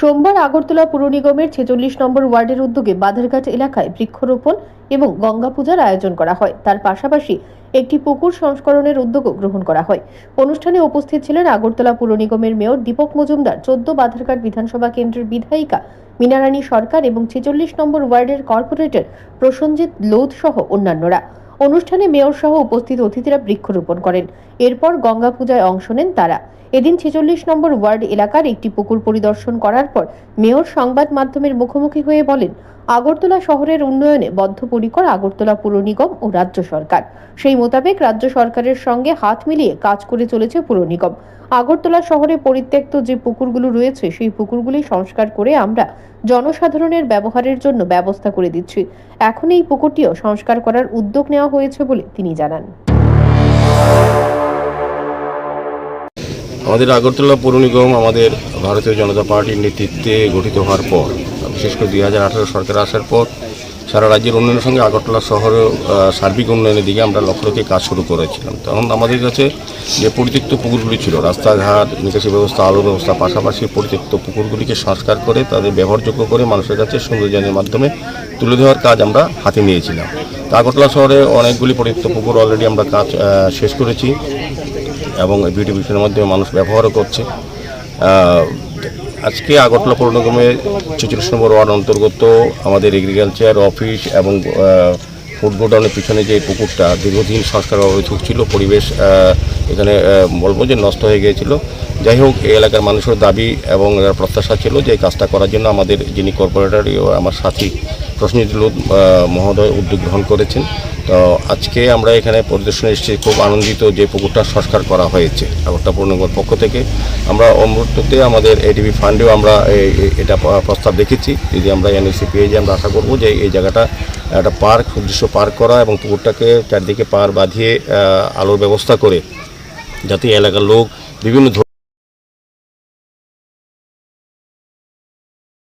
সোমবার আগরতলা পুর নিগমের ছেচল্লিশ নম্বর ওয়ার্ডের উদ্যোগে বাধারঘাট এলাকায় বৃক্ষরোপণ এবং গঙ্গা পূজার আয়োজন করা হয়। তার পাশাপাশি একটি পুকুর সংস্করণের উদ্যোগও গ্রহণ করা হয়। অনুষ্ঠানে উপস্থিত ছিলেন আগরতলা পুর নিগমের মেয়র দীপক মজুমদার, চোদ্দ বাধারঘাট বিধানসভা কেন্দ্রের বিধায়িকা মিনারানী সরকার এবং ছেচল্লিশ নম্বর ওয়ার্ডের কর্পোরেটর প্রসঞ্জিৎ লোধ সহ অন্যান্যরা। অনুষ্ঠানে মেয়র সহ উপস্থিত অতিথিরা বৃক্ষরোপণ করেন। এরপর গঙ্গা পূজায় অংশ নেন তারা। এদিন ছেচল্লিশ নম্বর ওয়ার্ড এলাকার একটি পুকুর পরিদর্শন করার পর মেয়র সংবাদ মাধ্যমের মুখোমুখি হয়ে বলেন, আগরতলা শহরের উন্নয়নে বদ্ধপরিকর আগরতলা পুর নিগম ও রাজ্য সরকার। সেই মোতাবেক রাজ্য সরকারের সঙ্গে হাত মিলিয়ে কাজ করে চলেছে পুর নিগম। আগরতলা শহরে পরিত্যক্ত যে পুকুরগুলো রয়েছে, সেই পুকুরগুলি সংস্কার করে আমরা জনসাধারণের ব্যবহারের জন্য ব্যবস্থা করে দিচ্ছি। এখন এই পুকুরটিও সংস্কার করার উদ্যোগ নেওয়া হয়েছে বলে তিনি জানান। আমাদের আগরতলা পৌর নিগম আমাদের ভারতীয় জনতা পার্টির নেতৃত্বে গঠিত হওয়ার পর বিশেষ করে দুই হাজার আঠারো সরকার আসার পর সারা রাজ্যের উন্নয়নের সঙ্গে আগরতলা শহরের আহ, সার্বিক উন্নয়নের দিকে আমরা লক্ষ্য রেখে কাজ শুরু করেছিলাম। তখন আমাদের কাছে যে পরিত্যক্ত পুকুরগুলি ছিল রাস্তাঘাট নিকাশি ব্যবস্থা আলো ব্যবস্থা পাশাপাশি পরিত্যক্ত পুকুরগুলিকে সংস্কার করে তাদের ব্যবহারযোগ্য করে মানুষের কাছে সৌন্দর্যায়নের মাধ্যমে তুলে দেওয়ার কাজ আমরা হাতে নিয়েছিলাম। আগরতলা শহরে অনেকগুলি পরিত্যক্ত পুকুর অলরেডি আমরা কাজ শেষ করেছি এবং বিউটিফিকেশনের মাধ্যমে মানুষ ব্যবহারও করছে। আজকে আগরতলা পৌর নিগমের ছেচল্লিশ নম্বর ওয়ার্ড অন্তর্গত আমাদের এগ্রিকালচার অফিস এবং ফুড গোডাউনের পিছনে যে পুকুরটা দীর্ঘদিন সংস্কার অভাবে ছিল পরিবেশ এখানে বলব যে নষ্ট হয়ে গিয়েছিল। যাই হোক, এই এলাকার মানুষের দাবি এবং প্রত্যাশা ছিল যে কাজটা করার জন্য আমাদের যিনি কর্পোরেটর আমার সাথী প্রশ্নজিৎ লোধ, মহোদয় উদ্যোগ গ্রহণ করেছেন। তো আজকে আমরা এখানে পরিদর্শনে এসেছি খুব আনন্দিত যে পুকুরটা সংস্কার করা হয়েছে আগরতলা পৌর নিগমের পক্ষ থেকে। আমরা অমৃততে আমাদের এডিবি ফান্ডেও আমরা এটা প্রস্তাব দেখেছি। যদি আমরা এনএসি পেয়ে যাই আমরা আশা করব যে এই জায়গাটা একটা পার্ক উদ্দেশ্য পার্ক করা এবং পুকুরটাকে চারদিকে পার বাঁধিয়ে আলোর ব্যবস্থা করে যাতে এলাকার লোক বিভিন্ন